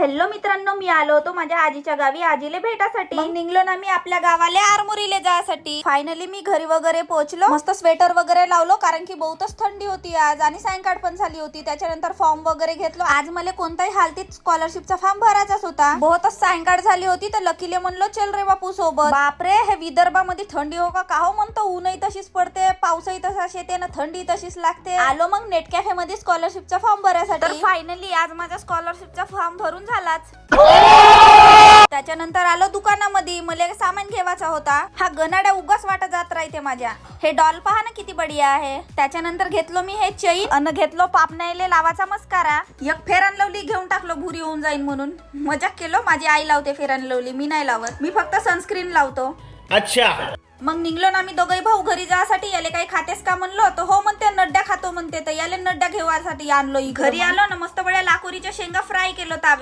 Hello मित्रांनो मी आलो होतो माझ्या आजीच्या गावी. आजीले भेटासाठी. निघलो ना मी आपल्या गावाले आरमोरीले जायसाठी. फायनली मी घरी वगैरे पोहोचलो. मस्त स्वेटर वगैरे लावलो कारण की बहुतच थंडी होती आज आणि सायंकाळ पण झाली होती. त्याच्यानंतर फॉर्म वगैरे घेतलो. आज मला कोणत्याही हालतीत स्कॉलरशिपचा फॉर्म भरायचाच होता. बहुतच सायंकाळ झाली होती तर लकीले म्हणलो चल रे बापू सोबत. बापरे हे विदर्भामध्ये थंडी हो का? हो म्हणतो ऊनही तशीच पडते पावसही तसाच येते ना थंडी तशीच लागते. आलो मग नेट कॅफे मध्ये स्कॉलरशिपचा फॉर्म भरायसाठी. फायनली आज माझा स्कॉलरशिपचा फॉर्म भरून झालाच. त्याच्यानंतर आलो दुकानामध्ये. मला सामान घेवायचा होता. हा गनाड्या उगाच वाटत जात राहते माझ्या. हे डॉल पहा ना किती बढिया आहे. त्याच्यानंतर घेतलो मी हे चैन. अन घेतलो पापनाईले लावाचा मस्कारा. एक फेरन लवली घेऊन टाकलो भुरी होऊन जाईन म्हणून. मजाक केलो माझी आई लावते फेरन लवली. मी नाही लावत. मी फक्त सनस्क्रीन लावतो. अच्छा. मग निघलो ना मी दोघही भाऊ घरी जायसाठी याले काही खातेस का म्हणलो तर हो म्हणते नड्ड्या खातो म्हणते. तर याले नड्ड्या घेवासाठी आणलो घरी आलो ना मस्त बड्या लाकोरीच्या शेंगा फ्राय केलो तावे